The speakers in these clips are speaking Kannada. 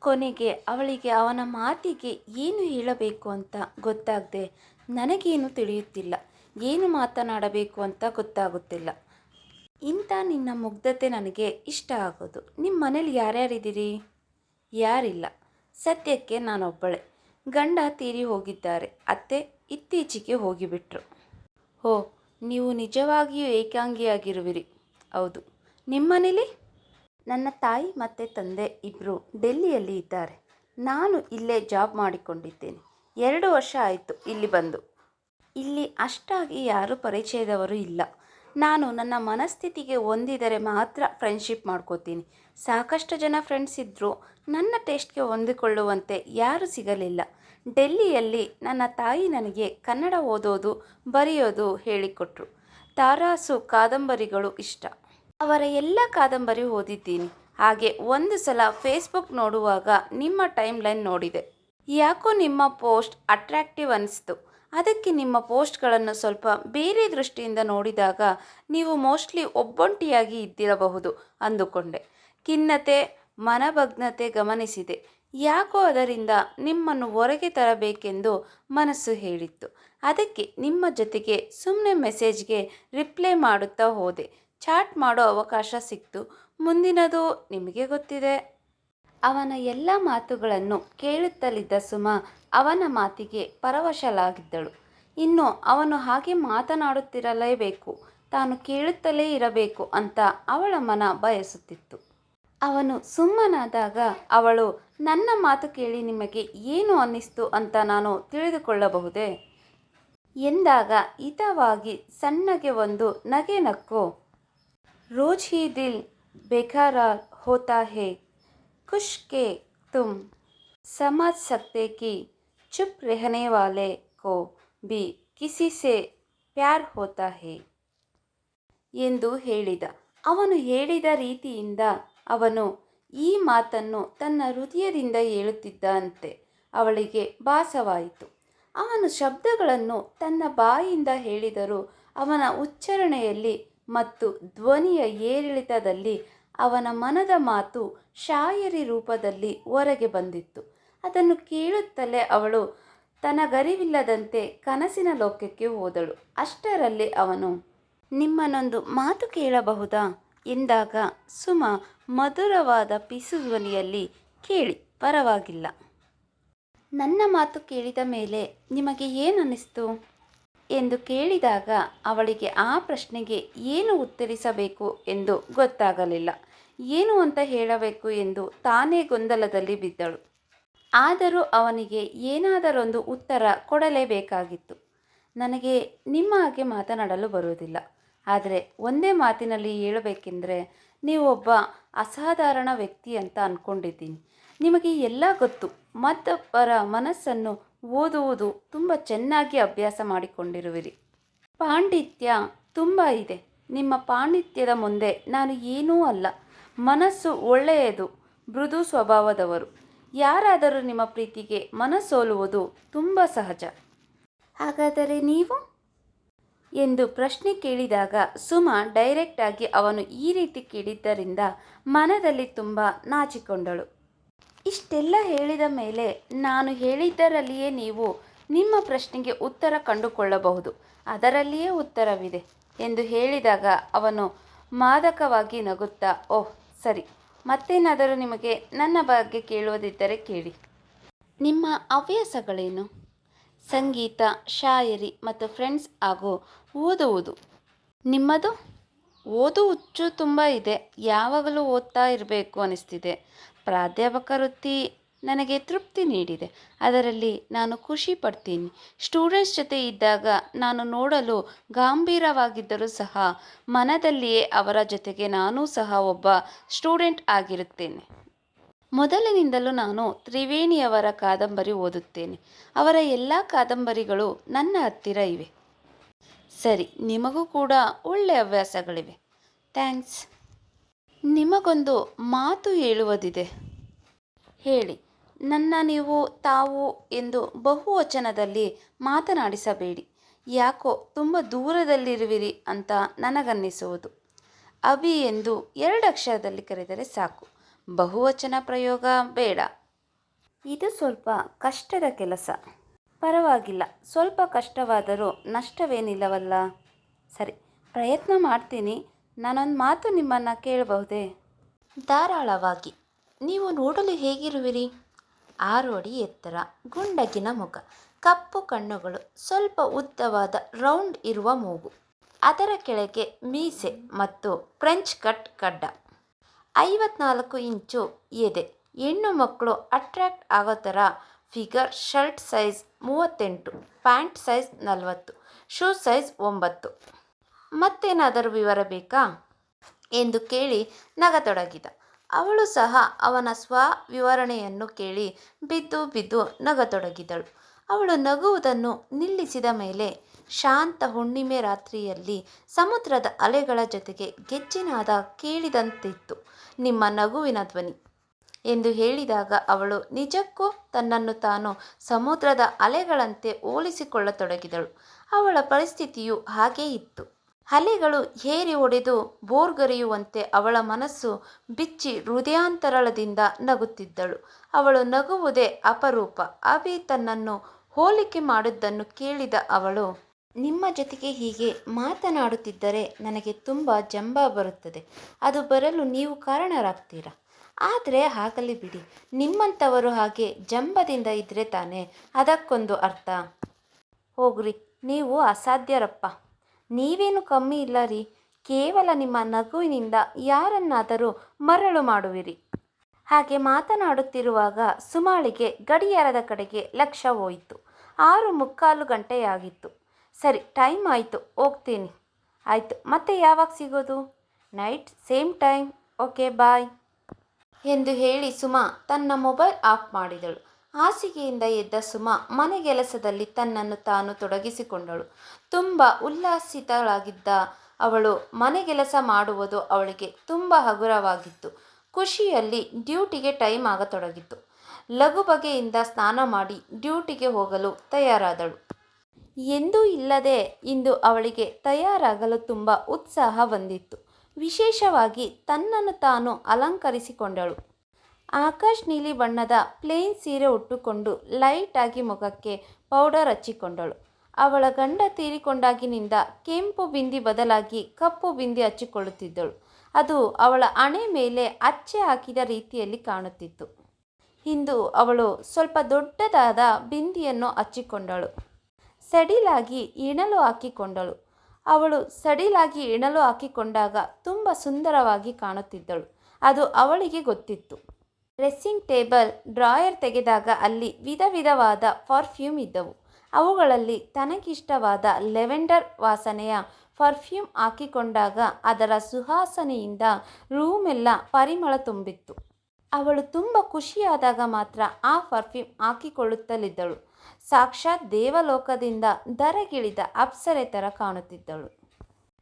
ಕೊನೆಗೆ ಅವಳಿಗೆ ಅವನ ಮಾತಿಗೆ ಏನು ಹೇಳಬೇಕು ಅಂತ ಗೊತ್ತಾಗದೆ ನನಗೇನು ತಿಳಿಯುತ್ತಿಲ್ಲ. ಏನು ಮಾತನಾಡಬೇಕು ಅಂತ ಗೊತ್ತಾಗುತ್ತಿಲ್ಲ. ಇಂಥ ನಿನ್ನ ಮುಗ್ಧತೆ ನನಗೆ ಇಷ್ಟ ಆಗೋದು. ನಿಮ್ಮ ಮನೇಲಿ ಯಾರ್ಯಾರಿದ್ದೀರಿ? ಯಾರಿಲ್ಲ. ಸದ್ಯಕ್ಕೆ ನಾನೊಬ್ಬಳೆ. ಗಂಡ ತೀರಿ ಹೋಗಿದ್ದಾರೆ. ಅತ್ತೆ ಇತ್ತೀಚೆಗೆ ಹೋಗಿಬಿಟ್ರು. ಓ ನೀವು ನಿಜವಾಗಿಯೂ ಏಕಾಂಗಿಯಾಗಿರುವಿರಿ. ಹೌದು. ನಿಮ್ಮನೇಲಿ? ನನ್ನ ತಾಯಿ ಮತ್ತು ತಂದೆ ಇಬ್ಬರು ಡೆಲ್ಲಿಯಲ್ಲಿ ಇದ್ದಾರೆ. ನಾನು ಇಲ್ಲೇ ಜಾಬ್ ಮಾಡಿಕೊಂಡಿದ್ದೇನೆ. ಎರಡು ವರ್ಷ ಆಯಿತು ಇಲ್ಲಿ ಬಂದು. ಇಲ್ಲಿ ಅಷ್ಟಾಗಿ ಯಾರೂ ಪರಿಚಯದವರು ಇಲ್ಲ. ನಾನು ನನ್ನ ಮನಸ್ಥಿತಿಗೆ ಹೊಂದಿದರೆ ಮಾತ್ರ ಫ್ರೆಂಡ್ಶಿಪ್ ಮಾಡ್ಕೋತೀನಿ. ಸಾಕಷ್ಟು ಜನ ಫ್ರೆಂಡ್ಸ್ ಇದ್ದರೂ ನನ್ನ ಟೇಸ್ಟ್ಗೆ ಹೊಂದಿಕೊಳ್ಳುವಂತೆ ಯಾರೂ ಸಿಗಲಿಲ್ಲ. ಡೆಲ್ಲಿಯಲ್ಲಿ ನನ್ನ ತಾಯಿ ನನಗೆ ಕನ್ನಡ ಓದೋದು, ಬರೆಯೋದು ಹೇಳಿಕೊಟ್ರು. ತಾರಾಸು ಕಾದಂಬರಿಗಳು ಇಷ್ಟ. ಅವರ ಎಲ್ಲ ಕಾದಂಬರಿ ಓದಿದ್ದೀನಿ. ಹಾಗೆ ಒಂದು ಸಲ ಫೇಸ್ಬುಕ್ ನೋಡುವಾಗ ನಿಮ್ಮ ಟೈಮ್ ಲೈನ್ ನೋಡಿದೆ. ಯಾಕೋ ನಿಮ್ಮ ಪೋಸ್ಟ್ ಅಟ್ರಾಕ್ಟಿವ್ ಅನಿಸ್ತು. ಅದಕ್ಕೆ ನಿಮ್ಮ ಪೋಸ್ಟ್ಗಳನ್ನು ಸ್ವಲ್ಪ ಬೇರೆ ದೃಷ್ಟಿಯಿಂದ ನೋಡಿದಾಗ ನೀವು ಮೋಸ್ಟ್ಲಿ ಒಬ್ಬೊಂಟಿಯಾಗಿ ಇದ್ದಿರಬಹುದು ಅಂದುಕೊಂಡೆ. ಖಿನ್ನತೆ, ಮನಭಗ್ನತೆ ಗಮನಿಸಿದೆ. ಯಾಕೋ ಅದರಿಂದ ನಿಮ್ಮನ್ನು ಹೊರಗೆ ತರಬೇಕೆಂದು ಮನಸ್ಸು ಹೇಳಿತ್ತು. ಅದಕ್ಕೆ ನಿಮ್ಮ ಜೊತೆಗೆ ಸುಮ್ಮನೆ ಮೆಸೇಜ್ಗೆ ರಿಪ್ಲೈ ಮಾಡುತ್ತಾ ಹೋದೆ. ಚಾಟ್ ಮಾಡೋ ಅವಕಾಶ ಸಿಕ್ತು. ಮುಂದಿನದು ನಿಮಗೆ ಗೊತ್ತಿದೆ. ಅವನ ಎಲ್ಲ ಮಾತುಗಳನ್ನು ಕೇಳುತ್ತಲಿದ್ದ ಸುಮ ಅವನ ಮಾತಿಗೆ ಪರವಶಲಾಗಿದ್ದಳು ಇನ್ನು ಅವನು ಹಾಗೆ ಮಾತನಾಡುತ್ತಿರಲೇಬೇಕು, ತಾನು ಕೇಳುತ್ತಲೇ ಇರಬೇಕು ಅಂತ ಅವಳ ಮನ ಬಯಸುತ್ತಿತ್ತು. ಅವನು ಸುಮ್ಮನಾದಾಗ ಅವಳು, ನನ್ನ ಮಾತು ಕೇಳಿ ನಿಮಗೆ ಏನು ಅನ್ನಿಸ್ತು ಅಂತ ನಾನು ತಿಳಿದುಕೊಳ್ಳಬಹುದೇ? ಎಂದಾಗ ಹಿತವಾಗಿ ಸಣ್ಣಗೆ ಒಂದು ನಗೆ ನಕ್ಕು रोज ही दिल बेकरार होता है कुछ के तुम समझ सकते कि चुप रहने वाले को भी किसी से ಪ್ಯಾರ್ ಹೋತಾ ಹೇ ಎಂದು ಹೇಳಿದ ಅವನು ಹೇಳಿದ ರೀತಿಯಿಂದ ಅವನು ಈ ಮಾತನ್ನು ತನ್ನ ಹೃದಯದಿಂದ ಹೇಳುತ್ತಿದ್ದಂತೆ ಅವಳಿಗೆ ಭಾಸವಾಯಿತು ಅವನು ಶಬ್ದಗಳನ್ನು ತನ್ನ ಬಾಯಿಂದ ಹೇಳಿದರೂ ಅವನ ಉಚ್ಚಾರಣೆಯಲ್ಲಿ ಮತ್ತು ಧ್ವನಿಯ ಏರಿಳಿತದಲ್ಲಿ ಅವನ ಮನದ ಮಾತು ಶಾಯರಿ ರೂಪದಲ್ಲಿ ಹೊರಗೆ ಬಂದಿತ್ತು. ಅದನ್ನು ಕೇಳುತ್ತಲೇ ಅವಳು ತನಗರಿವಿಲ್ಲದಂತೆ ಕನಸಿನ ಲೋಕಕ್ಕೆ ಹೋದಳು. ಅಷ್ಟರಲ್ಲಿ ಅವನು ನಿಮ್ಮನೊಂದು ಮಾತು ಕೇಳಬಹುದಾ? ಎಂದಾಗ, ಸುಮ, ಮಧುರವಾದ ಪಿಸು ಧ್ವನಿಯಲ್ಲಿ ಕೇಳಿ, ಪರವಾಗಿಲ್ಲ. ನನ್ನ ಮಾತು ಕೇಳಿದ ಮೇಲೆ ನಿಮಗೆ ಏನನ್ನಿಸ್ತು ಎಂದು ಕೇಳಿದಾಗ ಅವಳಿಗೆ ಆ ಪ್ರಶ್ನೆಗೆ ಏನು ಉತ್ತರಿಸಬೇಕು ಎಂದು ಗೊತ್ತಾಗಲಿಲ್ಲ. ಏನು ಅಂತ ಹೇಳಬೇಕು ಎಂದು ತಾನೇ ಗೊಂದಲದಲ್ಲಿ ಬಿದ್ದಳು. ಆದರೂ ಅವನಿಗೆ ಏನಾದರೊಂದು ಉತ್ತರ ಕೊಡಲೇಬೇಕಾಗಿತ್ತು. ನನಗೆ ನಿಮ್ಮ ಹಾಗೆ ಮಾತನಾಡಲು ಬರುವುದಿಲ್ಲ. ಆದರೆ ಒಂದೇ ಮಾತಿನಲ್ಲಿ ಹೇಳಬೇಕೆಂದರೆ ನೀವೊಬ್ಬ ಅಸಾಧಾರಣ ವ್ಯಕ್ತಿ ಅಂತ ಅಂದ್ಕೊಂಡಿದ್ದೀನಿ ನಿಮಗೆ ಎಲ್ಲ ಗೊತ್ತು. ಮತ್ತೊಬ್ಬರ ಮನಸ್ಸನ್ನು ಓದುವುದು ತುಂಬ ಚೆನ್ನಾಗಿ ಅಭ್ಯಾಸ ಮಾಡಿಕೊಂಡಿರುವಿರಿ. ಪಾಂಡಿತ್ಯ ತುಂಬ ಇದೆ. ನಿಮ್ಮ ಪಾಂಡಿತ್ಯದ ಮುಂದೆ ನಾನು ಏನೂ ಅಲ್ಲ. ಮನಸ್ಸು ಒಳ್ಳೆಯದು, ಮೃದು ಸ್ವಭಾವದವರು. ಯಾರಾದರೂ ನಿಮ್ಮ ಪ್ರೀತಿಗೆ ಮನಸ್ಸೋಲುವುದು ತುಂಬ ಸಹಜ. ಹಾಗಾದರೆ ನೀವು? ಎಂದು ಪ್ರಶ್ನೆ ಕೇಳಿದಾಗ ಸುಮ ಡೈರೆಕ್ಟಾಗಿ ಅವನು ಈ ರೀತಿ ಕೇಳಿದ್ದರಿಂದ ಮನದಲ್ಲಿ ತುಂಬ ನಾಚಿಕೊಂಡಳು. ಇಷ್ಟೆಲ್ಲ ಹೇಳಿದ ಮೇಲೆ ನಾನು ಹೇಳಿದ್ದರಲ್ಲಿಯೇ ನೀವು ನಿಮ್ಮ ಪ್ರಶ್ನೆಗೆ ಉತ್ತರ ಕಂಡುಕೊಳ್ಳಬಹುದು. ಅದರಲ್ಲಿಯೇ ಉತ್ತರವಿದೆ ಎಂದು ಹೇಳಿದಾಗ ಅವನು ಮಾದಕವಾಗಿ ನಗುತ್ತಾ, ಓಹ್, ಸರಿ. ಮತ್ತೇನಾದರೂ ನಿಮಗೆ ನನ್ನ ಬಗ್ಗೆ ಕೇಳುವುದಿದ್ದರೆ ಕೇಳಿ. ನಿಮ್ಮ ಹವ್ಯಾಸಗಳೇನು? ಸಂಗೀತ, ಶಾಯರಿ ಮತ್ತು ಫ್ರೆಂಡ್ಸ್ ಹಾಗೂ ಓದುವುದು. ನಿಮ್ಮದು? ಓದು ಹುಚ್ಚು ತುಂಬ ಇದೆ. ಯಾವಾಗಲೂ ಓದ್ತಾ ಇರಬೇಕು ಅನಿಸ್ತಿದೆ. ಪ್ರಾಧ್ಯಾಪಕ ವೃತ್ತಿ ನನಗೆ ತೃಪ್ತಿ ನೀಡಿದೆ. ಅದರಲ್ಲಿ ನಾನು ಖುಷಿ ಪಡ್ತೀನಿ. ಸ್ಟೂಡೆಂಟ್ಸ್ ಜೊತೆ ಇದ್ದಾಗ ನಾನು ನೋಡಲು ಗಾಂಭೀರವಾಗಿದ್ದರೂ ಸಹ ಮನದಲ್ಲಿಯೇ ಅವರ ಜೊತೆಗೆ ನಾನೂ ಸಹ ಒಬ್ಬ ಸ್ಟೂಡೆಂಟ್ ಆಗಿರುತ್ತೇನೆ. ಮೊದಲಿನಿಂದಲೂ ನಾನು ತ್ರಿವೇಣಿಯವರ ಕಾದಂಬರಿ ಓದುತ್ತೇನೆ. ಅವರ ಎಲ್ಲ ಕಾದಂಬರಿಗಳು ನನ್ನ ಹತ್ತಿರ ಇವೆ. ಸರಿ, ನಿಮಗೂ ಕೂಡ ಒಳ್ಳೆಯ ಹವ್ಯಾಸಗಳಿವೆ. ಥ್ಯಾಂಕ್ಸ್. ನಿಮಗೊಂದು ಮಾತು ಹೇಳುವುದಿದೆ. ಹೇಳಿ, ನನ್ನ ನೀವು ತಾವು ಎಂದು ಬಹುವಚನದಲ್ಲಿ ಮಾತನಾಡಿಸಬೇಡಿ. ಯಾಕೋ ತುಂಬ ದೂರದಲ್ಲಿರುವಿರಿ ಅಂತ ನನಗನ್ನಿಸುವುದು. ಅಭಿ ಎಂದು ಎರಡು ಅಕ್ಷರದಲ್ಲಿ ಕರೆದರೆ ಸಾಕು. ಬಹುವಚನ ಪ್ರಯೋಗ ಬೇಡ. ಇದು ಸ್ವಲ್ಪ ಕಷ್ಟದ ಕೆಲಸ. ಪರವಾಗಿಲ್ಲ, ಸ್ವಲ್ಪ ಕಷ್ಟವಾದರೂ ನಷ್ಟವೇನಿಲ್ಲವಲ್ಲ. ಸರಿ, ಪ್ರಯತ್ನ ಮಾಡ್ತೀನಿ. ನಾನೊಂದು ಮಾತು ನಿಮ್ಮನ್ನು ಕೇಳಬಹುದೇ? ಧಾರಾಳವಾಗಿ. ನೀವು ನೋಡಲು ಹೇಗಿರುವಿರಿ? ಆರೋಡಿ ಎತ್ತರ, ಗುಂಡಗಿನ ಮುಖ, ಕಪ್ಪು ಕಣ್ಣುಗಳು, ಸ್ವಲ್ಪ ಉದ್ದವಾದ ರೌಂಡ್ ಇರುವ ಮೂಗು, ಅದರ ಕೆಳಗೆ ಮೀಸೆ ಮತ್ತು ಫ್ರೆಂಚ್ ಕಟ್ ಕಡ್ಡ. ಐವತ್ನಾಲ್ಕು ಇಂಚು ಎದೆ, ಹೆಣ್ಣು ಮಕ್ಕಳು ಅಟ್ರ್ಯಾಕ್ಟ್ ಆಗೋ ಥರ ಫಿಗರ್, ಶರ್ಟ್ ಸೈಜ್ ಮೂವತ್ತೆಂಟು, ಪ್ಯಾಂಟ್ ಸೈಜ್ ನಲವತ್ತು, ಶೂ ಸೈಜ್ ಒಂಬತ್ತು. ಮತ್ತೇನಾದರೂ ವಿವರ ಬೇಕಾ? ಎಂದು ಕೇಳಿ ನಗತೊಡಗಿದ. ಅವಳು ಸಹ ಅವನ ಸ್ವ ವಿವರಣೆಯನ್ನು ಕೇಳಿ ಬಿದ್ದು ಬಿದ್ದು ನಗತೊಡಗಿದಳು. ಅವಳು ನಗುವುದನ್ನು ನಿಲ್ಲಿಸಿದ ಮೇಲೆ ಶಾಂತ ಹುಣ್ಣಿಮೆ ರಾತ್ರಿಯಲ್ಲಿ ಸಮುದ್ರದ ಅಲೆಗಳ ಜೊತೆಗೆ ಗೆಜ್ಜಿನಾದ ಕೇಳಿದಂತಿತ್ತು, ನಿಮ್ಮ ನಗುವಿನ ಧ್ವನಿ ಎಂದು ಹೇಳಿದಾಗ ಅವಳು ನಿಜಕ್ಕೂ ತನ್ನನ್ನು ತಾನು ಸಮುದ್ರದ ಅಲೆಗಳಂತೆ ಹೋಲಿಸಿಕೊಳ್ಳತೊಡಗಿದಳು. ಅವಳ ಪರಿಸ್ಥಿತಿಯು ಹಾಗೇ ಇತ್ತು. ಅಲೆಗಳು ಏರಿ ಒಡೆದು ಬೋರ್ಗರಿಯುವಂತೆ ಅವಳ ಮನಸ್ಸು ಬಿಚ್ಚಿ ಹೃದಯಾಂತರಳದಿಂದ ನಗುತ್ತಿದ್ದಳು. ಅವಳು ನಗುವುದೇ ಅಪರೂಪ. ಅಭಿ ತನ್ನನ್ನು ಹೋಲಿಕೆ ಮಾಡಿದ್ದನ್ನು ಕೇಳಿದ ಅವಳು, ನಿಮ್ಮ ಜೊತೆಗೆ ಹೀಗೆ ಮಾತನಾಡುತ್ತಿದ್ದರೆ ನನಗೆ ತುಂಬ ಜಂಬ ಬರುತ್ತದೆ. ಅದು ಬರಲು ನೀವು ಕಾರಣರಾಗ್ತೀರಾ? ಆದರೆ ಆಗಲಿ ಬಿಡಿ. ನಿಮ್ಮಂಥವರು ಹಾಗೆ ಜಂಬದಿಂದ ಇದ್ದರೆ ತಾನೇ. ಅದಕ್ಕೊಂದು ಅರ್ಥ. ಹೋಗ್ರಿ. ನೀವು ಅಸಾಧ್ಯರಪ್ಪ. ನೀವೇನು ಕಮ್ಮಿ ಇಲ್ಲ ರೀ. ಕೇವಲ ನಿಮ್ಮ ನಗುವಿನಿಂದ ಯಾರನ್ನಾದರೂ ಮರಳು ಮಾಡುವಿರಿ. ಹಾಗೆ ಮಾತನಾಡುತ್ತಿರುವಾಗ ಸುಮಾಳಿಗೆ ಗಡಿಯಾರದ ಕಡೆಗೆ ಲಕ್ಷ್ಯ ಹೋಯಿತು. ಆರು ಮುಕ್ಕಾಲು ಗಂಟೆಯಾಗಿತ್ತು. ಸರಿ, ಟೈಮ್ ಆಯಿತು, ಹೋಗ್ತೀನಿ. ಆಯಿತು, ಮತ್ತೆ ಯಾವಾಗ ಸಿಗೋದು? Night, same time, okay, bye. ಎಂದು ಹೇಳಿ ಸುಮಾ ತನ್ನ ಮೊಬೈಲ್ ಆಫ್ ಮಾಡಿದಳು. ಹಾಸಿಗೆಯಿಂದ ಎದ್ದ ಸುಮಾ ಮನೆಗೆಲಸದಲ್ಲಿ ತನ್ನನ್ನು ತಾನು ತೊಡಗಿಸಿಕೊಂಡಳು. ತುಂಬ ಉಲ್ಲಾಸಿತಳಾಗಿದ್ದ ಅವಳು ಮನೆಗೆಲಸ ಮಾಡುವುದು ಅವಳಿಗೆ ತುಂಬ ಹಗುರವಾಗಿತ್ತು. ಖುಷಿಯಲ್ಲಿ ಡ್ಯೂಟಿಗೆ ಟೈಮ್ ಆಗತೊಡಗಿತು ಲಘು ಬಗೆಯಿಂದ ಸ್ನಾನ ಮಾಡಿ ಡ್ಯೂಟಿಗೆ ಹೋಗಲು ತಯಾರಾದಳು. ಎಂದೂ ಇಲ್ಲದೆ ಇಂದು ಅವಳಿಗೆ ತಯಾರಾಗಲು ತುಂಬ ಉತ್ಸಾಹ ಬಂದಿತ್ತು. ವಿಶೇಷವಾಗಿ ತನ್ನನ್ನು ತಾನು ಅಲಂಕರಿಸಿಕೊಂಡಳು. ಆಕಾಶ್ ನೀಲಿ ಬಣ್ಣದ ಪ್ಲೇನ್ ಸೀರೆ ಉಟ್ಟುಕೊಂಡು ಲೈಟಾಗಿ ಮುಖಕ್ಕೆ ಪೌಡರ್ ಹಚ್ಚಿಕೊಂಡಳು. ಅವಳ ಗಂಡ ತೀರಿಕೊಂಡಾಗಿನಿಂದ ಕೆಂಪು ಬಿಂದಿ ಬದಲಾಗಿ ಕಪ್ಪು ಬಿಂದಿ ಹಚ್ಚಿಕೊಳ್ಳುತ್ತಿದ್ದಳು. ಅದು ಅವಳ ಹಣೆ ಮೇಲೆ ಅಚ್ಚೆ ಹಾಕಿದ ರೀತಿಯಲ್ಲಿ ಕಾಣುತ್ತಿತ್ತು. ಇಂದು ಅವಳು ಸ್ವಲ್ಪ ದೊಡ್ಡದಾದ ಬಿಂದಿಯನ್ನು ಹಚ್ಚಿಕೊಂಡಳು. ಸಡಿಲಾಗಿ ಇಣಲು ಹಾಕಿಕೊಂಡಳು. ಅವಳು ಸಡಿಲಾಗಿ ಇಣಲು ಹಾಕಿಕೊಂಡಾಗ ತುಂಬ ಸುಂದರವಾಗಿ ಕಾಣುತ್ತಿದ್ದಳು. ಅದು ಅವಳಿಗೆ ಗೊತ್ತಿತ್ತು. ಡ್ರೆಸ್ಸಿಂಗ್ ಟೇಬಲ್, ಡ್ರಾಯರ್ ತೆಗೆದಾಗ ಅಲ್ಲಿ ವಿಧ ವಿಧವಾದ ಪರ್ಫ್ಯೂಮ್ ಇದ್ದವು. ಅವುಗಳಲ್ಲಿ ತನಗಿಷ್ಟವಾದ ಲೆವೆಂಡರ್ ವಾಸನೆಯ ಪರ್ಫ್ಯೂಮ್ ಹಾಕಿಕೊಂಡಾಗ ಅದರ ಸುವಾಸನೆಯಿಂದ ರೂಮೆಲ್ಲ ಪರಿಮಳ ತುಂಬಿತ್ತು. ಅವಳು ತುಂಬ ಖುಷಿಯಾದಾಗ ಮಾತ್ರ ಆ ಪರ್ಫ್ಯೂಮ್ ಹಾಕಿಕೊಳ್ಳುತ್ತಲಿದ್ದಳು. ಸಾಕ್ಷಾತ್ ದೇವಲೋಕದಿಂದ ದರಗಿಳಿದ ಅಪ್ಸರೆ ಥರ ಕಾಣುತ್ತಿದ್ದಳು.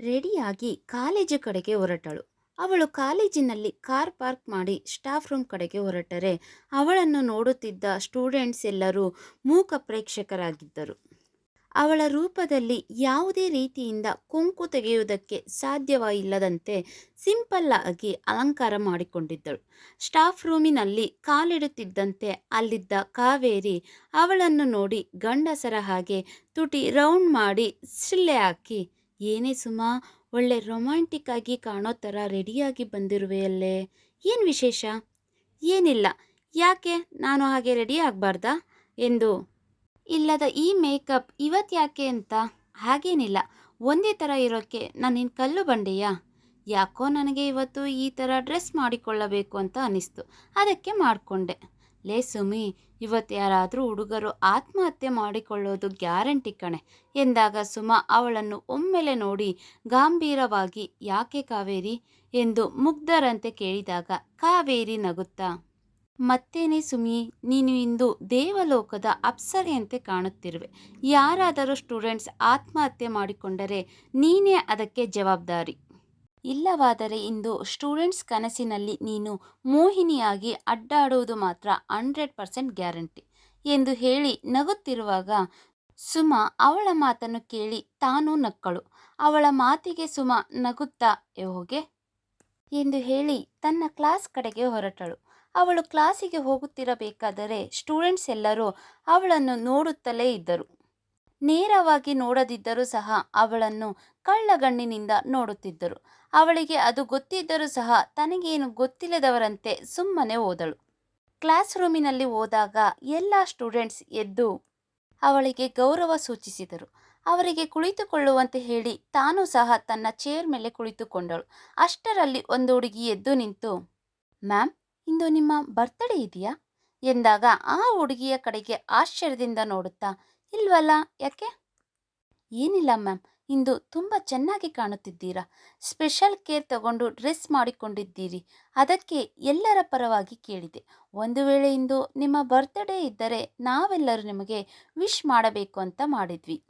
ರೆಡಿಯಾಗಿ ಕಾಲೇಜು ಕಡೆಗೆ ಹೊರಟಳು. ಅವಳು ಕಾಲೇಜಿನಲ್ಲಿ ಕಾರ್ ಪಾರ್ಕ್ ಮಾಡಿ ಸ್ಟಾಫ್ ರೂಮ್ ಕಡೆಗೆ ಹೊರಟರೆ. ಅವಳನ್ನು ನೋಡುತ್ತಿದ್ದ ಸ್ಟೂಡೆಂಟ್ಸ್ ಎಲ್ಲರೂ ಮೂಕ ಪ್ರೇಕ್ಷಕರಾಗಿದ್ದರು. ಅವಳ ರೂಪದಲ್ಲಿ ಯಾವುದೇ ರೀತಿಯಿಂದ ಕೊಂಕು ತೆಗೆಯುವುದಕ್ಕೆ ಸಾಧ್ಯವಿಲ್ಲದಂತೆ ಸಿಂಪಲ್ ಆಗಿ ಅಲಂಕಾರ ಮಾಡಿಕೊಂಡಿದ್ದಳು. ಸ್ಟಾಫ್ ರೂಮಿನಲ್ಲಿ ಕಾಲಿಡುತ್ತಿದ್ದಂತೆ ಅಲ್ಲಿದ್ದ ಕಾವೇರಿ ಅವಳನ್ನು ನೋಡಿ ಗಂಡಸರ ಹಾಗೆ ತುಟಿ ರೌಂಡ್ ಮಾಡಿ ಸಿಳ್ಳೆ ಹಾಕಿ, ಏನೇ ಸುಮಾ ಒಳ್ಳೆ ರೊಮ್ಯಾಂಟಿಕ್ ಆಗಿ ಕಾಣೋ ಥರ ರೆಡಿಯಾಗಿ ಬಂದಿರುವೆಯಲ್ಲೇ? ಏನು ವಿಶೇಷ? ಏನಿಲ್ಲ. ಯಾಕೆ? ನಾನು ಹಾಗೆ ರೆಡಿ ಆಗಬಾರ್ದಾ? ಎಂದು. ಇಲ್ಲದ ಈ ಮೇಕಪ್ ಇವತ್ತು ಯಾಕೆ ಅಂತ ಹಾಗೇನಿಲ್ಲ. ಒಂದೇ ಥರ ಇರೋಕ್ಕೆ ನಿನ್ನ ಕಲ್ಲು ಬಂಡೆಯಾ? ಯಾಕೋ ನನಗೆ ಇವತ್ತು ಈ ಥರ ಡ್ರೆಸ್ ಮಾಡಿಕೊಳ್ಳಬೇಕು ಅಂತ ಅನ್ನಿಸ್ತು ಅದಕ್ಕೆ ಮಾಡಿಕೊಂಡೆ ಲೇ ಸುಮಿ, ಇವತ್ತು ಯಾರಾದರೂ ಹುಡುಗರು ಆತ್ಮಹತ್ಯೆ ಮಾಡಿಕೊಳ್ಳೋದು ಗ್ಯಾರಂಟಿ ಕಣೆ. ಎಂದಾಗ ಸುಮಾ ಅವಳನ್ನು ಒಮ್ಮೆಲೆ ನೋಡಿ ಗಾಂಭೀರವಾಗಿ, ಯಾಕೆ ಕಾವೇರಿ? ಎಂದು ಮುಗ್ಧರಂತೆ ಕೇಳಿದಾಗ ಕಾವೇರಿ ನಗುತ್ತಾ, ಮತ್ತೇನೆ ಸುಮಿ, ನೀನು ಇಂದು ದೇವಲೋಕದ ಅಪ್ಸರೆಯಂತೆ ಕಾಣುತ್ತಿರುವೆ. ಯಾರಾದರೂ ಸ್ಟೂಡೆಂಟ್ಸ್ ಆತ್ಮಹತ್ಯೆ ಮಾಡಿಕೊಂಡರೆ ನೀನೇ ಅದಕ್ಕೆ ಜವಾಬ್ದಾರಿ. ಇಲ್ಲವಾದರೆ ಇಂದು ಸ್ಟೂಡೆಂಟ್ಸ್ ಕನಸಿನಲ್ಲಿ ನೀನು ಮೋಹಿನಿಯಾಗಿ ಅಡ್ಡಾಡುವುದು ಮಾತ್ರ ಹಂಡ್ರೆಡ್ ಪರ್ಸೆಂಟ್ ಗ್ಯಾರಂಟಿ. ಎಂದು ಹೇಳಿ ನಗುತ್ತಿರುವಾಗ ಸುಮ ಅವಳ ಮಾತನ್ನು ಕೇಳಿ ತಾನೂ ನಕ್ಕಳು. ಅವಳ ಮಾತಿಗೆ ಸುಮ ನಗುತ್ತಾ ಯೋಗೆ ಎಂದು ಹೇಳಿ ತನ್ನ ಕ್ಲಾಸ್ ಕಡೆಗೆ ಹೊರಟಳು. ಅವಳು ಕ್ಲಾಸಿಗೆ ಹೋಗುತ್ತಿರಬೇಕಾದರೆ ಸ್ಟೂಡೆಂಟ್ಸ್ ಎಲ್ಲರೂ ಅವಳನ್ನು ನೋಡುತ್ತಲೇ ಇದ್ದರು. ನೇರವಾಗಿ ನೋಡದಿದ್ದರೂ ಸಹ ಅವಳನ್ನು ಕಳ್ಳಗಣ್ಣಿನಿಂದ ನೋಡುತ್ತಿದ್ದರು. ಅವಳಿಗೆ ಅದು ಗೊತ್ತಿದ್ದರೂ ಸಹ ತನಗೇನು ಗೊತ್ತಿಲ್ಲದವರಂತೆ ಸುಮ್ಮನೆ ಓದಳು. ಕ್ಲಾಸ್ ರೂಮಿನಲ್ಲಿ ಹೋದಾಗ ಎಲ್ಲ ಸ್ಟೂಡೆಂಟ್ಸ್ ಎದ್ದು ಅವಳಿಗೆ ಗೌರವ ಸೂಚಿಸಿದರು. ಅವರಿಗೆ ಕುಳಿತುಕೊಳ್ಳುವಂತೆ ಹೇಳಿ ತಾನೂ ಸಹ ತನ್ನ ಚೇರ್ ಮೇಲೆ ಕುಳಿತುಕೊಂಡಳು. ಅಷ್ಟರಲ್ಲಿ ಒಂದು ಹುಡುಗಿ ಎದ್ದು ನಿಂತು, ಮ್ಯಾಮ್, ಇಂದು ನಿಮ್ಮ ಬರ್ತ್ಡೇ ಇದೆಯಾ? ಎಂದಾಗ ಆ ಹುಡುಗಿಯ ಕಡೆಗೆ ಆಶ್ಚರ್ಯದಿಂದ ನೋಡುತ್ತಾ, ಇಲ್ವಲ್ಲ, ಯಾಕೆ? ಏನಿಲ್ಲ ಮ್ಯಾಮ್ ಇಂದು ತುಂಬ ಚೆನ್ನಾಗಿ ಕಾಣುತ್ತಿದ್ದೀರಾ? ಸ್ಪೆಷಲ್ ಕೇರ್ ತಗೊಂಡು ಡ್ರೆಸ್ ಮಾಡಿಕೊಂಡಿದ್ದೀರಿ. ಅದಕ್ಕೆ ಎಲ್ಲರ ಪರವಾಗಿ ಕೇಳಿದೆ. ಒಂದು ವೇಳೆ ಇಂದು ನಿಮ್ಮ ಬರ್ತ್ಡೇ ಇದ್ದರೆ ನಾವೆಲ್ಲರೂ ನಿಮಗೆ ವಿಶ್ ಮಾಡಬೇಕು ಅಂತ ಮಾಡಿದ್ವಿ.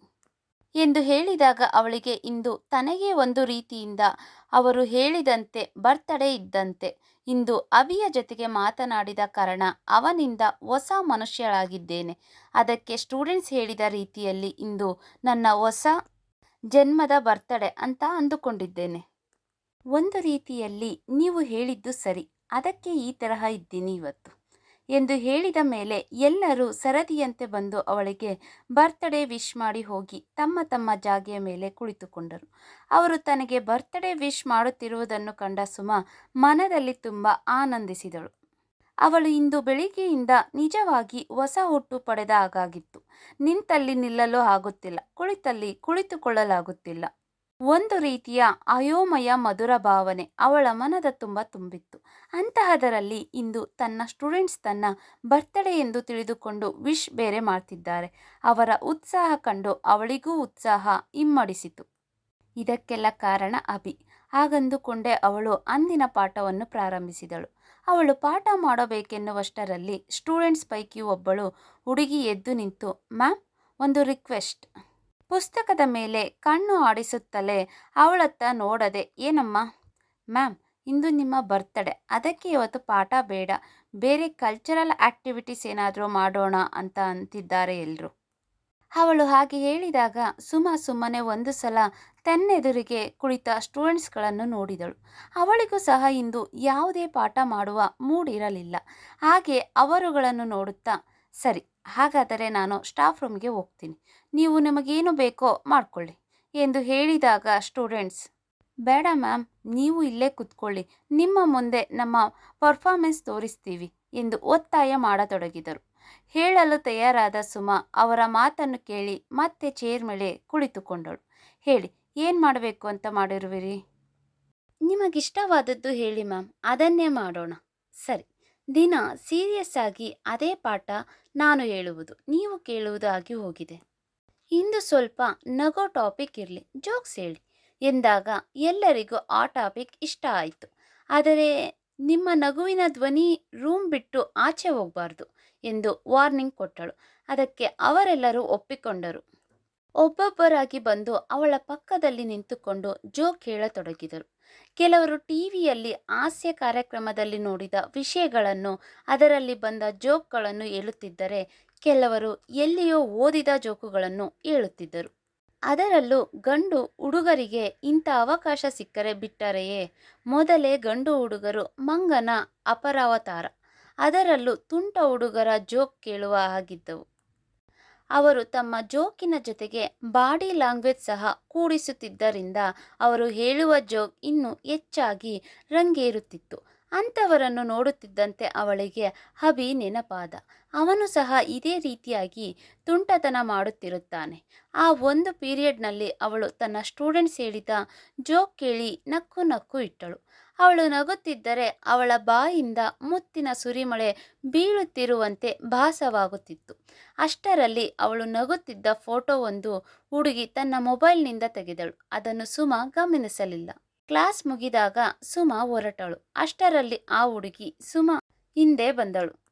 ಎಂದು ಹೇಳಿದಾಗ ಅವಳಿಗೆ ಇಂದು ತನಗೇ ಒಂದು ರೀತಿಯಿಂದ ಅವರು ಹೇಳಿದಂತೆ ಬರ್ತಡೇ ಇದ್ದಂತೆ. ಇಂದು ಅವಿಯ ಜೊತೆಗೆ ಮಾತನಾಡಿದ ಕಾರಣ ಅವನಿಂದ ಹೊಸ ಮನುಷ್ಯಳಾಗಿದ್ದೇನೆ. ಅದಕ್ಕೆ ಸ್ಟೂಡೆಂಟ್ಸ್ ಹೇಳಿದ ರೀತಿಯಲ್ಲಿ ಇಂದು ನನ್ನ ಹೊಸ ಜನ್ಮದ ಬರ್ತಡೇ ಅಂತ ಅಂದುಕೊಂಡಿದ್ದೇನೆ. ಒಂದು ರೀತಿಯಲ್ಲಿ ನೀವು ಹೇಳಿದ್ದು ಸರಿ, ಅದಕ್ಕೆ ಈ ತರಹ ಇದ್ದೀನಿ ಇವತ್ತು. ಎಂದು ಹೇಳಿದ ಮೇಲೆ ಎಲ್ಲರೂ ಸರದಿಯಂತೆ ಬಂದು ಅವಳಿಗೆ ಬರ್ತ್ಡೇ ವಿಶ್ ಮಾಡಿ ಹೋಗಿ ತಮ್ಮ ತಮ್ಮ ಜಾಗೆಯ ಮೇಲೆ ಕುಳಿತುಕೊಂಡರು. ಅವರು ತನಗೆ ಬರ್ತ್ಡೇ ವಿಶ್ ಮಾಡುತ್ತಿರುವುದನ್ನು ಕಂಡ ಸುಮ ಮನದಲ್ಲಿ ತುಂಬ ಆನಂದಿಸಿದಳು. ಅವಳು ಇಂದು ಬೆಳಿಗ್ಗೆಯಿಂದ ನಿಜವಾಗಿ ಹೊಸ ಹುಟ್ಟು ಪಡೆದ ಹಾಗಾಗಿತ್ತು. ನಿಂತಲ್ಲಿ ನಿಲ್ಲಲು ಆಗುತ್ತಿಲ್ಲ, ಕುಳಿತಲ್ಲಿ ಕುಳಿತುಕೊಳ್ಳಲಾಗುತ್ತಿಲ್ಲ. ಒಂದು ರೀತಿಯ ಅಯೋಮಯ ಮಧುರ ಭಾವನೆ ಅವಳ ಮನದ ತುಂಬ ತುಂಬಿತ್ತು. ಅಂತಹದರಲ್ಲಿ ಇಂದು ತನ್ನ ಸ್ಟೂಡೆಂಟ್ಸ್ ತನ್ನ ಬರ್ತ್ಡೇ ಎಂದು ತಿಳಿದುಕೊಂಡು ವಿಶ್ ಬೇರೆ ಮಾಡ್ತಿದ್ದಾರೆ. ಅವರ ಉತ್ಸಾಹ ಕಂಡು ಅವಳಿಗೂ ಉತ್ಸಾಹ ಇಮ್ಮಡಿಸಿತು. ಇದಕ್ಕೆಲ್ಲ ಕಾರಣ ಅಭಿ. ಹಾಗಂದುಕೊಂಡೇ ಅವಳು ಅಂದಿನ ಪಾಠವನ್ನು ಪ್ರಾರಂಭಿಸಿದಳು. ಅವಳು ಪಾಠ ಮಾಡಬೇಕೆನ್ನುವಷ್ಟರಲ್ಲಿ ಸ್ಟೂಡೆಂಟ್ಸ್ ಪೈಕಿ ಒಬ್ಬಳು ಹುಡುಗಿ ಎದ್ದು ನಿಂತು, ಮ್ಯಾಮ್, ಒಂದು ರಿಕ್ವೆಸ್ಟ್. ಪುಸ್ತಕದ ಮೇಲೆ ಕಣ್ಣು ಆಡಿಸುತ್ತಲೇ ಅವಳತ್ತ ನೋಡದೆ, ಏನಮ್ಮ, ಮ್ಯಾಮ್, ಇಂದು ನಿಮ್ಮ ಬರ್ತಡೇ. ಅದಕ್ಕೆ ಇವತ್ತು ಪಾಠ ಬೇಡ. ಬೇರೆ ಕಲ್ಚರಲ್ ಆ್ಯಕ್ಟಿವಿಟೀಸ್ ಏನಾದರೂ ಮಾಡೋಣ ಅಂತ ಅಂತಿದ್ದಾರೆ ಎಲ್ಲರೂ ಅವಳು ಹಾಗೆ ಹೇಳಿದಾಗ ಸುಮ ಸುಮ್ಮನೆ ಒಂದು ಸಲ ತನ್ನೆದುರಿಗೆ ಕುಳಿತ ಸ್ಟೂಡೆಂಟ್ಸ್ಗಳನ್ನು ನೋಡಿದಳು. ಅವಳಿಗೂ ಸಹ ಇಂದು ಯಾವುದೇ ಪಾಠ ಮಾಡುವ ಮೂಡ್ ಇರಲಿಲ್ಲ. ಹಾಗೆ ಅವರುಗಳನ್ನು ನೋಡುತ್ತಾ, ಸರಿ, ಹಾಗಾದರೆ ನಾನು ಸ್ಟಾಫ್ ರೂಮ್ಗೆ ಹೋಗ್ತೀನಿ. ನೀವು ನಿಮಗೇನು ಬೇಕೋ ಮಾಡಿಕೊಳ್ಳಿ ಎಂದು ಹೇಳಿದಾಗ ಸ್ಟೂಡೆಂಟ್ಸ್, ಬೇಡ ಮ್ಯಾಮ್, ನೀವು ಇಲ್ಲೇ ಕೂತ್ಕೊಳ್ಳಿ. ನಿಮ್ಮ ಮುಂದೆ ನಮ್ಮ ಪರ್ಫಾರ್ಮೆನ್ಸ್ ತೋರಿಸ್ತೀವಿ ಎಂದು ಒತ್ತಾಯ ಮಾಡತೊಡಗಿದರು. ಹೇಳಲು ತಯಾರಾದ ಸುಮ ಅವರ ಮಾತನ್ನು ಕೇಳಿ ಮತ್ತೆ ಚೇರ್ ಮೇಲೆ ಕುಳಿತುಕೊಂಡಳು. ಹೇಳಿ, ಏನು ಮಾಡಬೇಕು ಅಂತ ಮಾಡಿರುವಿರಿ? ನಿಮಗಿಷ್ಟವಾದದ್ದು ಹೇಳಿ ಮ್ಯಾಮ್, ಅದನ್ನೇ ಮಾಡೋಣ. ಸರಿ, ದಿನ ಸೀರಿಯಸ್ ಆಗಿ ಅದೇ ಪಾಠ ನಾನು ಹೇಳುವುದು, ನೀವು ಕೇಳುವುದಾಗಿ ಹೋಗಿದೆ. ಇಂದು ಸ್ವಲ್ಪ ನಗೋ ಟಾಪಿಕ್ ಇರಲಿ, ಜೋಕ್ಸ್ ಹೇಳಿ. ಎಂದಾಗ ಎಲ್ಲರಿಗೂ ಆ ಟಾಪಿಕ್ ಇಷ್ಟ ಆಯಿತು. ಆದರೆ ನಿಮ್ಮ ನಗುವಿನ ಧ್ವನಿ ರೂಮ್ ಬಿಟ್ಟು ಆಚೆ ಹೋಗಬಾರ್ದು. ಎಂದು ವಾರ್ನಿಂಗ್ ಕೊಟ್ಟಳು. ಅದಕ್ಕೆ ಅವರೆಲ್ಲರೂ ಒಪ್ಪಿಕೊಂಡರು. ಒಬ್ಬೊಬ್ಬರಾಗಿ ಬಂದು ಅವಳ ಪಕ್ಕದಲ್ಲಿ ನಿಂತುಕೊಂಡು ಜೋಕ್ ಕೇಳತೊಡಗಿದರು ಕೆಲವರು ಟಿವಿಯಲ್ಲಿ ಹಾಸ್ಯ ಕಾರ್ಯಕ್ರಮದಲ್ಲಿ ನೋಡಿದ ವಿಷಯಗಳನ್ನು ಅದರಲ್ಲಿ ಬಂದ ಜೋಕ್ಗಳನ್ನು ಹೇಳುತ್ತಿದ್ದರೆ ಕೆಲವರು ಎಲ್ಲಿಯೋ ಓದಿದ ಜೋಕುಗಳನ್ನು ಹೇಳುತ್ತಿದ್ದರು. ಅದರಲ್ಲೂ ಗಂಡು ಹುಡುಗರಿಗೆ ಇಂಥ ಅವಕಾಶ ಸಿಕ್ಕರೆ ಬಿಟ್ಟರೆಯೇ? ಮೊದಲೇ ಗಂಡು ಹುಡುಗರು ಮಂಗನ ಅಪರಾವತಾರ. ಅದರಲ್ಲೂ ತುಂಟ ಹುಡುಗರ ಜೋಕ್ ಕೇಳುವ ಹಾಗಿದ್ದವು. ಅವರು ತಮ್ಮ ಜೋಕಿನ ಜೊತೆಗೆ ಬಾಡಿ ಲ್ಯಾಂಗ್ವೇಜ್ ಸಹ ಕೂಡಿಸುತ್ತಿದ್ದರಿಂದ ಅವರು ಹೇಳುವ ಜೋಕ್ ಇನ್ನೂ ಹೆಚ್ಚಾಗಿ ರಂಗೇರುತ್ತಿತ್ತು. ಅಂಥವರನ್ನು ನೋಡುತ್ತಿದ್ದಂತೆ ಅವಳಿಗೆ ಹಬಿ ನೆನಪಾದ. ಅವನು ಸಹ ಇದೇ ರೀತಿಯಾಗಿ ತುಂಟತನ ಮಾಡುತ್ತಿರುತ್ತಾನೆ. ಆ ಒಂದು ಪೀರಿಯಡ್ನಲ್ಲಿ ಅವಳು ತನ್ನ ಸ್ಟೂಡೆಂಟ್ಸ್ ಹೇಳಿದ ಜೋಕ್ ಕೇಳಿ ನಕ್ಕು ನಕ್ಕು ಇಟ್ಟಳು. ಅವಳು ನಗುತ್ತಿದ್ದರೆ ಅವಳ ಬಾಯಿಂದ ಮುತ್ತಿನ ಸುರಿಮಳೆ ಬೀಳುತ್ತಿರುವಂತೆ ಭಾಸವಾಗುತ್ತಿತ್ತು. ಅಷ್ಟರಲ್ಲಿ ಅವಳು ನಗುತ್ತಿದ್ದ ಫೋಟೋವೊಂದು ಹುಡುಗಿ ತನ್ನ ಮೊಬೈಲ್ನಿಂದ ತೆಗೆದಳು. ಅದನ್ನು ಸುಮ ಗಮನಿಸಲಿಲ್ಲ. ಕ್ಲಾಸ್ ಮುಗಿದಾಗ ಸುಮ ಹೊರಟಳು. ಅಷ್ಟರಲ್ಲಿ ಆ ಹುಡುಗಿ ಸುಮ ಹಿಂದೆ ಬಂದಳು.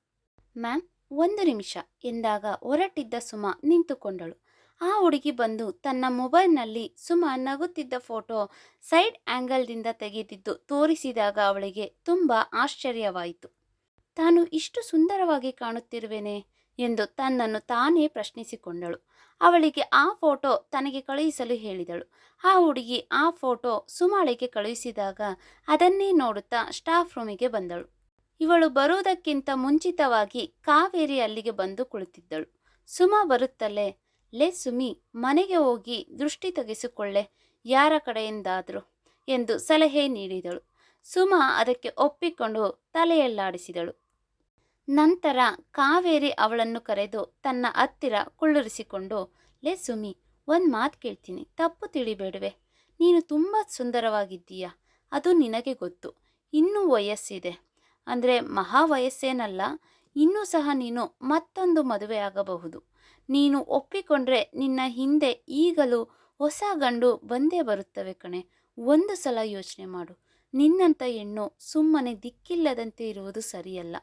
ಮ್ಯಾಮ್, ಒಂದು ನಿಮಿಷ, ಎಂದಾಗ ಹೊರಟಿದ್ದ ಸುಮ ನಿಂತುಕೊಂಡಳು. ಆ ಹುಡುಗಿ ಬಂದು ತನ್ನ ಮೊಬೈಲ್ನಲ್ಲಿ ಸುಮ ನಗುತ್ತಿದ್ದ ಫೋಟೋ ಸೈಡ್ ಆ್ಯಂಗಲ್ದಿಂದ ತೆಗೆದಿದ್ದು ತೋರಿಸಿದಾಗ ಅವಳಿಗೆ ತುಂಬ ಆಶ್ಚರ್ಯವಾಯಿತು. ತಾನು ಇಷ್ಟು ಸುಂದರವಾಗಿ ಕಾಣುತ್ತಿರುವೆನೆ? ಎಂದು ತನ್ನನ್ನು ತಾನೇ ಪ್ರಶ್ನಿಸಿಕೊಂಡಳು. ಅವಳಿಗೆ ಆ ಫೋಟೋ ತನಗೆ ಕಳುಹಿಸಲು ಹೇಳಿದಳು. ಆ ಹುಡುಗಿ ಆ ಫೋಟೋ ಸುಮಾಳಿಗೆ ಕಳುಹಿಸಿದಾಗ ಅದನ್ನೇ ನೋಡುತ್ತಾ ಸ್ಟಾಫ್ ರೂಮಿಗೆ ಬಂದಳು. ಇವಳು ಬರುವುದಕ್ಕಿಂತ ಮುಂಚಿತವಾಗಿ ಕಾವೇರಿ ಅಲ್ಲಿಗೆ ಬಂದು ಕುಳಿತಿದ್ದಳು. ಸುಮಾ ಬರುತ್ತಲೇ ಲೇ ಸುಮಿ, ಮನೆಗೆ ಹೋಗಿ ದೃಷ್ಟಿ ತೆಗೆಸಿಕೊಳ್ಳೆ, ಯಾರ ಕಡೆಯಿಂದಾದರೂ ಎಂದು ಸಲಹೆ ನೀಡಿದಳು. ಸುಮಾ ಅದಕ್ಕೆ ಒಪ್ಪಿಕೊಂಡು ತಲೆಯಲ್ಲಾಡಿಸಿದಳು. ನಂತರ ಕಾವೇರಿ ಅವಳನ್ನು ಕರೆದು ತನ್ನ ಹತ್ತಿರ ಕುಳ್ಳುರಿಸಿಕೊಂಡು, ಲೇ ಸುಮಿ, ಒಂದು ಮಾತು ಕೇಳ್ತೀನಿ, ತಪ್ಪು ತಿಳಿಬೇಡುವೆ. ನೀನು ತುಂಬ ಸುಂದರವಾಗಿದ್ದೀಯ, ಅದು ನಿನಗೆ ಗೊತ್ತು, ಇನ್ನೂ ವಯಸ್ಸಿದೆ. ಅಂದರೆ ಮಹಾ ವಯಸ್ಸೇನಲ್ಲ ಇನ್ನೂ ಸಹ ನೀನು ಮತ್ತೊಂದು ಮದುವೆ ಆಗಬಹುದು. ನೀನು ಒಪ್ಪಿಕೊಂಡ್ರೆ ನಿನ್ನ ಹಿಂದೆ ಈಗಲೂ ಹೊಸ ಗಂಡು ಬಂದೇ ಬರುತ್ತವೆ ಕಣೆ. ಒಂದು ಸಲ ಯೋಚನೆ ಮಾಡು. ನಿನ್ನಂಥ ಹೆಣ್ಣು ಸುಮ್ಮನೆ ದಿಕ್ಕಿಲ್ಲದಂತೆ ಇರುವುದು ಸರಿಯಲ್ಲ.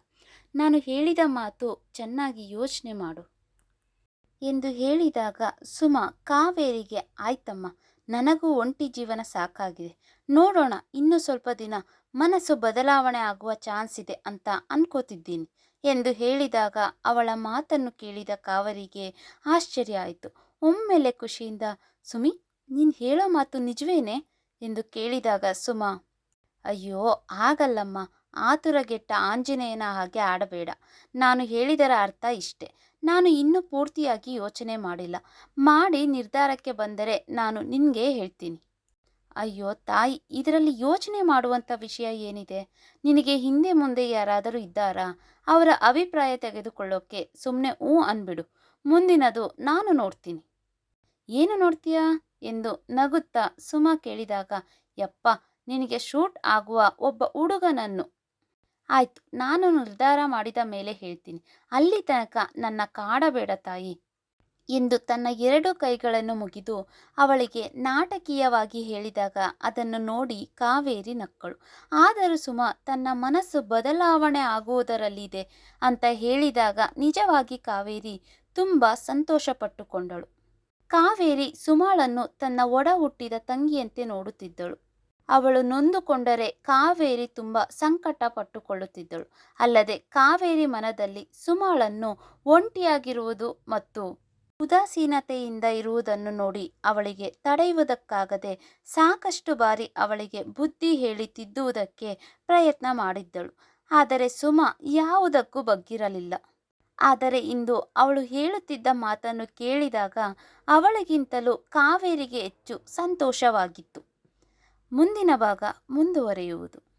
ನಾನು ಹೇಳಿದ ಮಾತು ಚೆನ್ನಾಗಿ ಯೋಚನೆ ಮಾಡು. ಎಂದು ಹೇಳಿದಾಗ ಸುಮ ಕಾವೇರಿಗೆ, ಆಯ್ತಮ್ಮ, ನನಗೂ ಒಂಟಿ ಜೀವನ ಸಾಕಾಗಿದೆ. ನೋಡೋಣ, ಇನ್ನು ಸ್ವಲ್ಪ ದಿನ ಮನಸ್ಸು ಬದಲಾವಣೆ ಆಗುವ ಚಾನ್ಸ್ ಇದೆ ಅಂತ ಅನ್ಕೋತಿದ್ದೀನಿ. ಎಂದು ಹೇಳಿದಾಗ ಅವಳ ಮಾತನ್ನು ಕೇಳಿದ ಕಾವರಿಗೆ ಆಶ್ಚರ್ಯ ಆಯಿತು. ಒಮ್ಮೆಲೆ ಖುಷಿಯಿಂದ, ಸುಮಿ, ನೀನು ಹೇಳೋ ಮಾತು ನಿಜವೇನೆ? ಎಂದು ಕೇಳಿದಾಗ ಸುಮ, ಅಯ್ಯೋ ಆಗಲ್ಲಮ್ಮ ಆತುರಗೆಟ್ಟ ಆಂಜನೇಯನ ಹಾಗೆ ಆಡಬೇಡ. ನಾನು ಹೇಳಿದರ ಅರ್ಥ ಇಷ್ಟೆ. ನಾನು ಇನ್ನೂ ಪೂರ್ತಿಯಾಗಿ ಯೋಚನೆ ಮಾಡಿಲ್ಲ. ಮಾಡಿ ನಿರ್ಧಾರಕ್ಕೆ ಬಂದರೆ ನಾನು ನಿನಗೆ ಹೇಳ್ತೀನಿ. ಅಯ್ಯೋ ತಾಯಿ, ಇದರಲ್ಲಿ ಯೋಚನೆ ಮಾಡುವಂಥ ವಿಷಯ ಏನಿದೆ? ನಿನಗೆ ಹಿಂದೆ ಮುಂದೆ ಯಾರಾದರೂ ಇದ್ದಾರಾ? ಅವರ ಅಭಿಪ್ರಾಯ ತೆಗೆದುಕೊಳ್ಳೋಕೆ ಸುಮ್ಮನೆ ಹ್ಞೂ ಅನ್ಬಿಡು. ಮುಂದಿನದು ನಾನು ನೋಡ್ತೀನಿ. ಏನು ನೋಡ್ತೀಯಾ? ಎಂದು ನಗುತ್ತಾ ಸುಮ ಕೇಳಿದಾಗ, ಯಪ್ಪ, ನಿನಗೆ ಶೂಟ್ ಆಗುವ ಒಬ್ಬ ಹುಡುಗನನ್ನು. ಆಯ್ತು, ನಾನು ನಿರ್ಧಾರ ಮಾಡಿದ ಮೇಲೆ ಹೇಳ್ತೀನಿ. ಅಲ್ಲಿ ತನಕ ನನ್ನ ಕಾಡಬೇಡ ತಾಯಿ. ಎಂದು ತನ್ನ ಎರಡು ಕೈಗಳನ್ನು ಮುಗಿದು ಅವಳಿಗೆ ನಾಟಕೀಯವಾಗಿ ಹೇಳಿದಾಗ ಅದನ್ನು ನೋಡಿ ಕಾವೇರಿ ನಕ್ಕಳು. ಆದರೂ ಸುಮ, ತನ್ನ ಮನಸ್ಸು ಬದಲಾವಣೆ ಆಗುವುದರಲ್ಲಿದೆ ಅಂತ ಹೇಳಿದಾಗ ನಿಜವಾಗಿ ಕಾವೇರಿ ತುಂಬ ಸಂತೋಷಪಟ್ಟುಕೊಂಡಳು. ಕಾವೇರಿ ಸುಮಾಳನ್ನು ತನ್ನ ಒಡ ಹುಟ್ಟಿದ ತಂಗಿಯಂತೆ ನೋಡುತ್ತಿದ್ದಳು. ಅವಳು ನೊಂದುಕೊಂಡರೆ ಕಾವೇರಿ ತುಂಬ ಸಂಕಟ ಪಟ್ಟುಕೊಳ್ಳುತ್ತಿದ್ದಳು ಅಲ್ಲದೆ ಕಾವೇರಿ ಮನದಲ್ಲಿ ಸುಮಾಳನ್ನು ಒಂಟಿಯಾಗಿರುವುದು ಮತ್ತು ಉದಾಸೀನತೆಯಿಂದ ಇರುವುದನ್ನು ನೋಡಿ ಅವಳಿಗೆ ತಡೆಯುವುದಕ್ಕಾಗದೆ ಸಾಕಷ್ಟು ಬಾರಿ ಅವಳಿಗೆ ಬುದ್ಧಿ ಹೇಳಿ ತಿದ್ದುವುದಕ್ಕೆ ಪ್ರಯತ್ನ ಮಾಡಿದ್ದಳು. ಆದರೆ ಸುಮ ಯಾವುದಕ್ಕೂ ಬಗ್ಗಿರಲಿಲ್ಲ. ಆದರೆ ಇಂದು ಅವಳು ಹೇಳುತ್ತಿದ್ದ ಮಾತನ್ನು ಕೇಳಿದಾಗ ಅವಳಿಗಿಂತಲೂ ಕಾವೇರಿಗೆ ಹೆಚ್ಚು ಸಂತೋಷವಾಗಿತ್ತು. ಮುಂದಿನ ಭಾಗ ಮುಂದುವರಿಯುವುದು.